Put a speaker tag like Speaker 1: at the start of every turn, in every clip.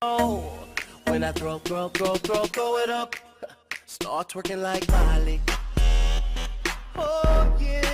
Speaker 1: When I throw, throw, throw, throw, throw it up, start twerking like Miley. Oh yeah.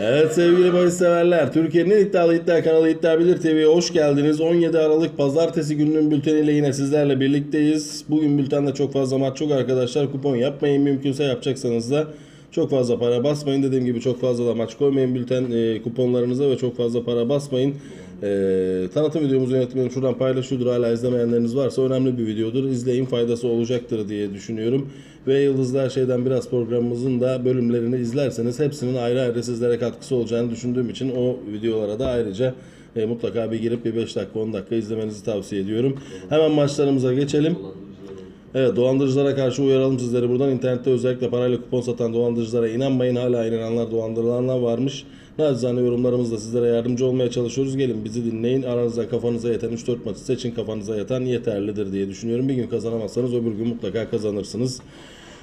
Speaker 2: Evet sevgili bahis severler, Türkiye'nin en iddialı iddia kanalı İddia Bilir TV'ye hoş geldiniz. 17 Aralık Pazartesi gününün bülteniyle yine sizlerle birlikteyiz. Bugün bültende çok fazla maç yok arkadaşlar. Kupon yapmayın mümkünse yapacaksanız da çok fazla para basmayın. Dediğim gibi çok fazla da maç koymayın bülten e, kuponlarınıza ve çok fazla para basmayın. E, tanıtım videomuzu yönetmenim şuradan paylaşıyordur. Hala izlemeyenleriniz varsa önemli bir videodur. İzleyin faydası olacaktır diye düşünüyorum. Ve Yıldızlar Şeyden Biraz programımızın da bölümlerini izlerseniz hepsinin ayrı ayrı sizlere katkısı olacağını düşündüğüm için o videolara da ayrıca e, mutlaka bir girip bir 5 dakika 10 dakika izlemenizi tavsiye ediyorum. Hemen maçlarımıza geçelim. Evet dolandırıcılara karşı uyaralım sizleri buradan. İnternette özellikle parayla kupon satan dolandırıcılara inanmayın. Hala inananlar dolandırılanlar varmış. Nacizane yorumlarımızla sizlere yardımcı olmaya çalışıyoruz. Gelin bizi dinleyin. Aranızda kafanıza yatan 3-4 maçı seçin. Kafanıza yatan yeterlidir diye düşünüyorum. Bir gün kazanamazsanız öbür gün mutlaka kazanırsınız.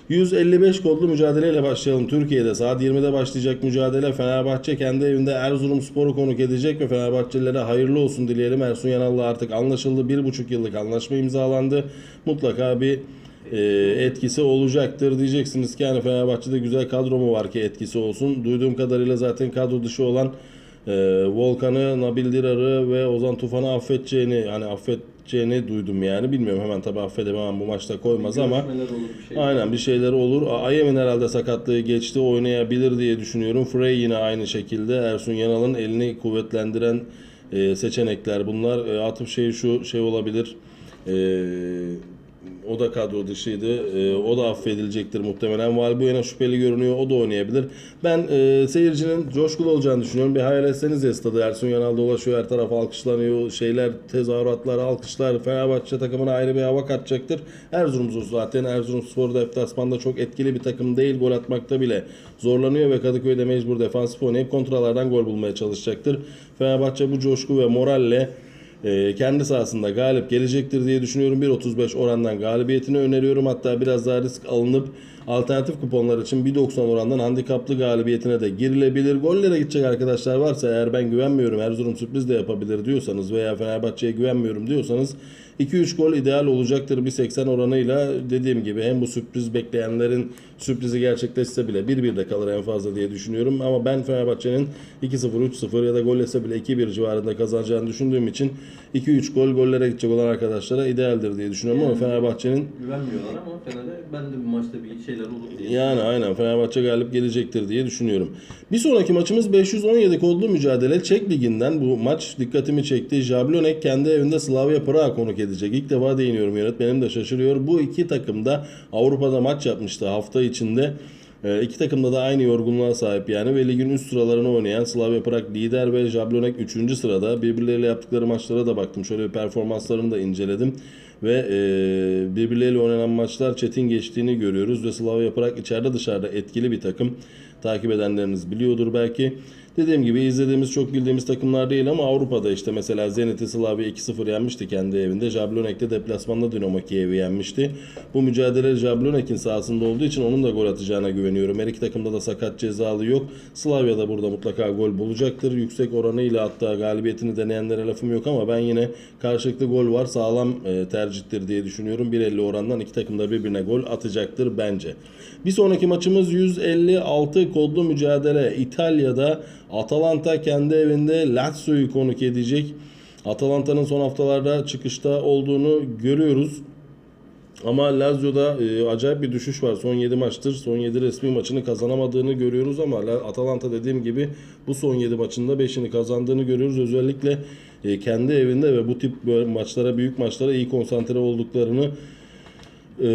Speaker 2: 155 kodlu mücadeleyle başlayalım. Türkiye'de saat 20'de başlayacak mücadele. Fenerbahçe kendi evinde Erzurumspor'u konuk edecek ve Fenerbahçelilere hayırlı olsun dileyelim. Ersun Yanal'la artık anlaşıldı. 1,5 yıllık anlaşma imzalandı. Mutlaka bir e, etkisi olacaktır diyeceksiniz ki yani Fenerbahçe'de güzel kadro mu var ki etkisi olsun. Duyduğum kadarıyla zaten kadro dışı olan e, Volkan'ı, Nabil Dirar'ı ve Ozan Tufan'ı affedeceğini hani affedeceğini duydum yani. Bilmiyorum hemen tabii affedemem bu maçta koymaz ama
Speaker 3: olur bir şey.
Speaker 2: Aynen bir şeyleri olur. Ayem'in herhalde sakatlığı geçti. Oynayabilir diye düşünüyorum. Frey yine aynı şekilde. Ersun Yanal'ın elini kuvvetlendiren e, seçenekler bunlar. E, atıp şey şu şey olabilir. E, o da kadro dışıydı. E, o da affedilecektir muhtemelen. Valbuena şüpheli görünüyor. O da oynayabilir. Ben e, seyircinin coşkulu olacağını düşünüyorum. Bir hayal etseniz ya stadı. Ersun Yanal dolaşıyor. Her taraf alkışlanıyor. Şeyler, tezahüratlar, alkışlar. Fenerbahçe takımına ayrı bir hava katacaktır. Erzurumspor zaten. Erzurumspor deplasmanda çok etkili bir takım değil. Gol atmakta bile zorlanıyor ve Kadıköy'de mecbur defansif oynayıp kontralardan gol bulmaya çalışacaktır. Fenerbahçe bu coşku ve moralle e, kendi sahasında galip gelecektir diye düşünüyorum. 1.35 orandan galibiyetini öneriyorum. Hatta biraz daha risk alınıp alternatif kuponlar için 1.90 orandan handikaplı galibiyetine de girilebilir. Gollere gidecek arkadaşlar varsa eğer ben güvenmiyorum Erzurum sürpriz de yapabilir diyorsanız veya Fenerbahçe'ye güvenmiyorum diyorsanız 2-3 gol ideal olacaktır 1.80 oranıyla dediğim gibi hem bu sürpriz bekleyenlerin sürprizi gerçekleşse bile 1-1 de kalır en fazla diye düşünüyorum. Ama ben Fenerbahçe'nin 2-0, 3-0 ya da gol etse bile 2-1 civarında kazanacağını düşündüğüm için 2-3 gol gollere gidecek olan arkadaşlara idealdir diye düşünüyorum ama Fenerbahçe'nin
Speaker 3: Güvenmiyorlar ama Fener'e ben de bu maçta bir şeyler olur diye.
Speaker 2: yani aynen Fenerbahçe galip gelecektir diye düşünüyorum. Bir sonraki maçımız 517 kodlu mücadele Çek Ligi'nden bu maç dikkatimi çekti. Jablonek kendi evinde Slavia Prag'a konuk edecek. İlk defa değiniyorum yönetmenim de şaşırıyor. Bu iki takım da Avrupa'da maç yapmıştı hafta içinde. Ee, iki takımda da aynı yorgunluğa sahip yani ve ligin üst sıralarını oynayan Slavia Prag lider ve Jablonek 3. sırada. Birbirleriyle yaptıkları maçlara da baktım. Şöyle performanslarını da inceledim. Ve e, birbirleriyle oynanan maçlar çetin geçtiğini görüyoruz. Ve Slavia Prag içeride dışarıda etkili bir takım. Takip edenleriniz biliyordur belki. Dediğim gibi izlediğimiz çok bildiğimiz takımlar değil ama Avrupa'da işte mesela Zenit'i Slavia 2-0 yenmişti kendi evinde. Jablonek'te deplasmanda Dinamo Kiev'i yenmişti. Bu mücadele Jablonek'in sahasında olduğu için onun da gol atacağına güveniyorum. Her iki takımda da sakat cezalı yok. Slavia da burada mutlaka gol bulacaktır. Yüksek oranıyla hatta galibiyetini deneyenlere lafım yok ama ben yine karşılıklı gol var. Sağlam e, tercihtir diye düşünüyorum. 1.50 orandan iki takım da birbirine gol atacaktır bence. Bir sonraki maçımız 156 kodlu mücadele. İtalya'da Atalanta kendi evinde Lazio'yu konuk edecek. Atalanta'nın son haftalarda çıkışta olduğunu görüyoruz. Ama Lazio'da e, acayip bir düşüş var. Son 7 maçtır. Son 7 resmi maçını kazanamadığını görüyoruz ama La- Atalanta dediğim gibi bu son 7 maçında 5'ini kazandığını görüyoruz. Özellikle e, kendi evinde ve bu tip maçlara, büyük maçlara iyi konsantre olduklarını e,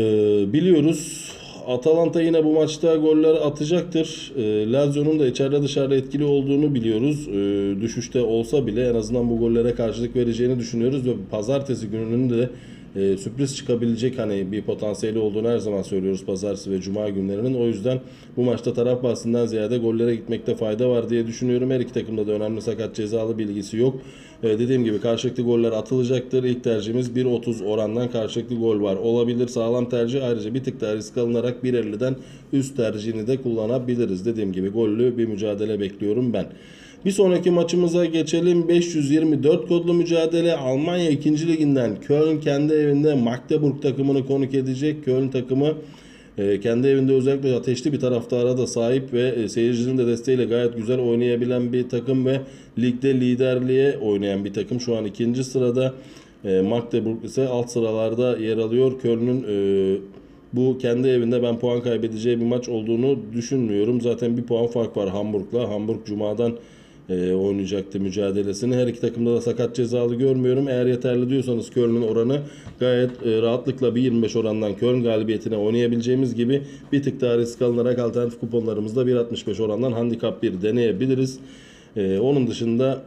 Speaker 2: biliyoruz. Atalanta yine bu maçta goller atacaktır. E, Lazio'nun da içeride dışarıda etkili olduğunu biliyoruz. E, düşüşte olsa bile en azından bu gollere karşılık vereceğini düşünüyoruz ve pazartesi gününün de e, sürpriz çıkabilecek hani bir potansiyeli olduğunu her zaman söylüyoruz pazartesi ve cuma günlerinin. O yüzden bu maçta taraf bahsinden ziyade gollere gitmekte fayda var diye düşünüyorum. Her iki takımda da önemli sakat cezalı bilgisi yok. E, dediğim gibi karşılıklı goller atılacaktır. İlk tercihimiz 1.30 orandan karşılıklı gol var. Olabilir sağlam tercih. Ayrıca bir tık daha risk alınarak 1.50'den üst tercihini de kullanabiliriz. Dediğim gibi gollü bir mücadele bekliyorum ben. Bir sonraki maçımıza geçelim. 524 kodlu mücadele Almanya 2. liginden Köln kendi evinde Magdeburg takımını konuk edecek. Köln takımı e, kendi evinde özellikle ateşli bir taraftara da sahip ve e, seyircinin de desteğiyle gayet güzel oynayabilen bir takım ve ligde liderliğe oynayan bir takım. Şu an ikinci sırada. E, Magdeburg ise alt sıralarda yer alıyor. Köln'ün bu kendi evinde ben puan kaybedeceği bir maç olduğunu düşünmüyorum. Zaten bir puan fark var Hamburg'la. Hamburg Cuma'dan e, oynayacaktı mücadelesini. Her iki takımda da sakat cezalı görmüyorum. Eğer yeterli diyorsanız Köln'ün oranı gayet e, rahatlıkla bir 25 orandan Köln galibiyetine oynayabileceğimiz gibi bir tık daha risk alınarak alternatif kuponlarımızda 1.65 orandan handikap 1 deneyebiliriz. E, onun dışında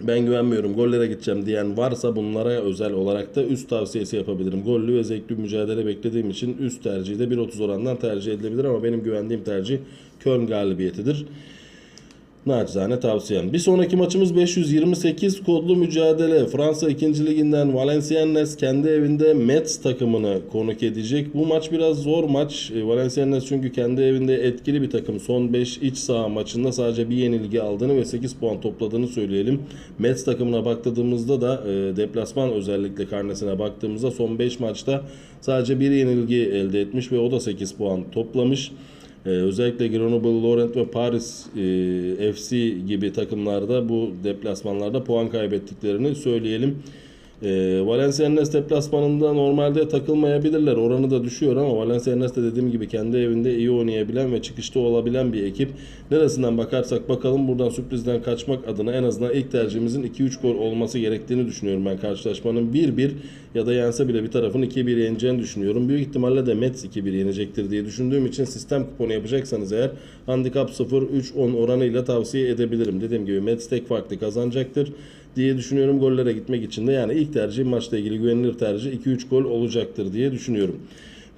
Speaker 2: ben güvenmiyorum gollere gideceğim diyen varsa bunlara özel olarak da üst tavsiyesi yapabilirim. Gollü ve zevkli mücadele beklediğim için üst tercihi de 1.30 orandan tercih edilebilir ama benim güvendiğim tercih Köln galibiyetidir. Naçizane tavsiyem. Bir sonraki maçımız 528 kodlu mücadele. Fransa 2. liginden Valenciennes kendi evinde Metz takımını konuk edecek. Bu maç biraz zor maç. E, Valenciennes çünkü kendi evinde etkili bir takım. Son 5 iç saha maçında sadece bir yenilgi aldığını ve 8 puan topladığını söyleyelim. Metz takımına baktığımızda da e, deplasman özellikle karnesine baktığımızda son 5 maçta sadece bir yenilgi elde etmiş ve o da 8 puan toplamış. Ee, özellikle Grenoble, Lorient ve Paris e, FC gibi takımlarda bu deplasmanlarda puan kaybettiklerini söyleyelim. E, Valenciennes deplasmanında normalde takılmayabilirler. Oranı da düşüyor ama Valenciennes de dediğim gibi kendi evinde iyi oynayabilen ve çıkışta olabilen bir ekip. Neresinden bakarsak bakalım buradan sürprizden kaçmak adına en azından ilk tercihimizin 2-3 gol olması gerektiğini düşünüyorum ben karşılaşmanın. 1-1 ya da yense bile bir tarafın 2-1 yeneceğini düşünüyorum. Büyük ihtimalle de Mets 2-1 yenecektir diye düşündüğüm için sistem kuponu yapacaksanız eğer handikap 0-3-10 oranıyla tavsiye edebilirim. Dediğim gibi Mets tek farklı kazanacaktır diye düşünüyorum gollere gitmek için de. Yani ilk tercih maçla ilgili güvenilir tercih 2-3 gol olacaktır diye düşünüyorum.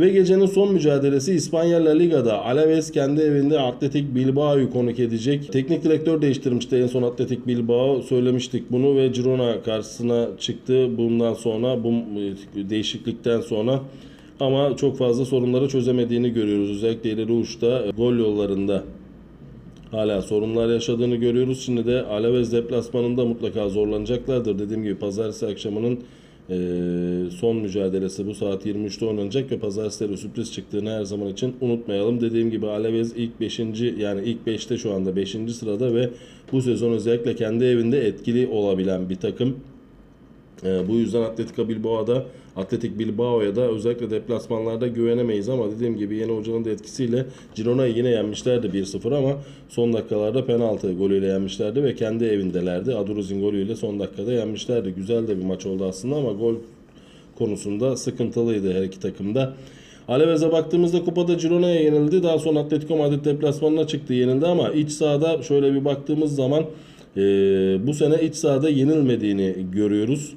Speaker 2: Ve gecenin son mücadelesi İspanya La Liga'da Alaves kendi evinde Atletik Bilbao'yu konuk edecek. Teknik direktör değiştirmişti en son Atletik Bilbao. Söylemiştik bunu ve Girona karşısına çıktı. Bundan sonra bu değişiklikten sonra ama çok fazla sorunları çözemediğini görüyoruz. Özellikle ileri uçta gol yollarında hala sorunlar yaşadığını görüyoruz. Şimdi de Alaves deplasmanında mutlaka zorlanacaklardır. Dediğim gibi pazartesi akşamının e, son mücadelesi bu saat 23'te oynanacak ve pazartesileri sürpriz çıktığını her zaman için unutmayalım. Dediğim gibi Alaves ilk 5. yani ilk 5'te şu anda 5. sırada ve bu sezon özellikle kendi evinde etkili olabilen bir takım. Ee, bu yüzden Atletico Bilbao'da Atletik Bilbao'ya da özellikle deplasmanlarda güvenemeyiz ama dediğim gibi yeni hocanın da etkisiyle Girona'yı yine yenmişlerdi 1-0 ama son dakikalarda penaltı golüyle yenmişlerdi ve kendi evindelerdi. Aduruz'un golüyle son dakikada yenmişlerdi. Güzel de bir maç oldu aslında ama gol konusunda sıkıntılıydı her iki takımda. Alavez'e baktığımızda kupada Girona'ya yenildi. Daha sonra Atletico Madrid deplasmanına çıktı yenildi ama iç sahada şöyle bir baktığımız zaman e, bu sene iç sahada yenilmediğini görüyoruz.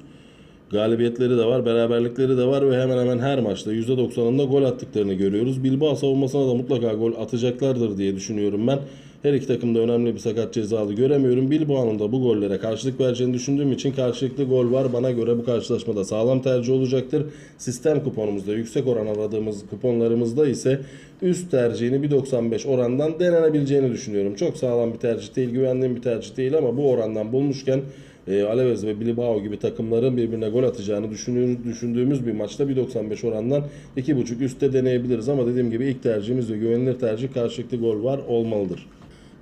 Speaker 2: Galibiyetleri de var, beraberlikleri de var ve hemen hemen her maçta %90'ında gol attıklarını görüyoruz. Bilbao savunmasına da mutlaka gol atacaklardır diye düşünüyorum ben. Her iki takımda önemli bir sakat cezalı göremiyorum. Bilbao'nun da bu gollere karşılık vereceğini düşündüğüm için karşılıklı gol var. Bana göre bu karşılaşmada sağlam tercih olacaktır. Sistem kuponumuzda yüksek oran aradığımız kuponlarımızda ise üst tercihini 1.95 orandan denenebileceğini düşünüyorum. Çok sağlam bir tercih değil, güvendiğim bir tercih değil ama bu orandan bulmuşken e, Alaves ve Bilbao gibi takımların birbirine gol atacağını düşünüyoruz, düşündüğümüz bir maçta 1.95 orandan 2.5 üstte deneyebiliriz ama dediğim gibi ilk tercihimiz ve güvenilir tercih karşılıklı gol var olmalıdır.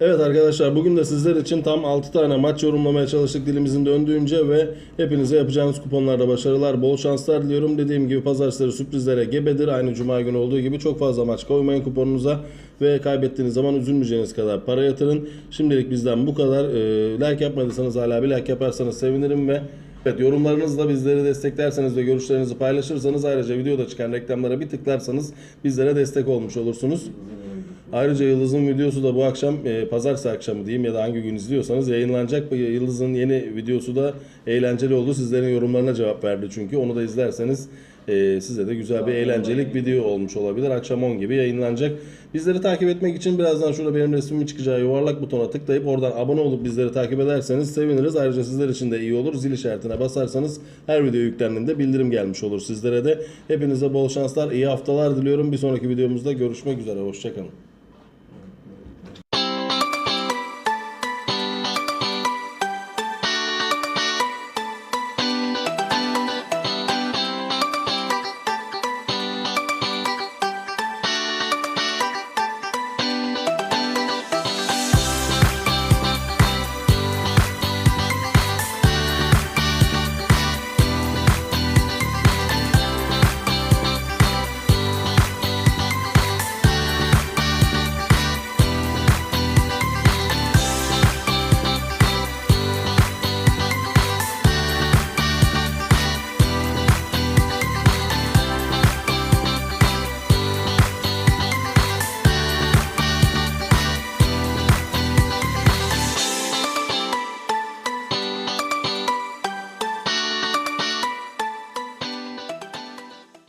Speaker 2: Evet arkadaşlar bugün de sizler için tam 6 tane maç yorumlamaya çalıştık dilimizin döndüğünce ve hepinize yapacağınız kuponlarda başarılar, bol şanslar diliyorum. Dediğim gibi pazartesileri sürprizlere gebedir. Aynı cuma günü olduğu gibi çok fazla maç koymayın kuponunuza ve kaybettiğiniz zaman üzülmeyeceğiniz kadar para yatırın. Şimdilik bizden bu kadar. Ee, like yapmadıysanız hala bir like yaparsanız sevinirim ve Evet yorumlarınızla bizleri desteklerseniz ve görüşlerinizi paylaşırsanız ayrıca videoda çıkan reklamlara bir tıklarsanız bizlere destek olmuş olursunuz. Ayrıca Yıldız'ın videosu da bu akşam e, pazartesi akşamı diyeyim ya da hangi gün izliyorsanız yayınlanacak. Yıldız'ın yeni videosu da eğlenceli oldu. Sizlerin yorumlarına cevap verdi çünkü. Onu da izlerseniz e, size de güzel bir eğlencelik video olmuş olabilir. Akşam 10 gibi yayınlanacak. Bizleri takip etmek için birazdan şurada benim resmimin çıkacağı yuvarlak butona tıklayıp oradan abone olup bizleri takip ederseniz seviniriz. Ayrıca sizler için de iyi olur. Zil işaretine basarsanız her video yüklendiğinde bildirim gelmiş olur sizlere de. Hepinize bol şanslar, iyi haftalar diliyorum. Bir sonraki videomuzda görüşmek üzere. Hoşçakalın.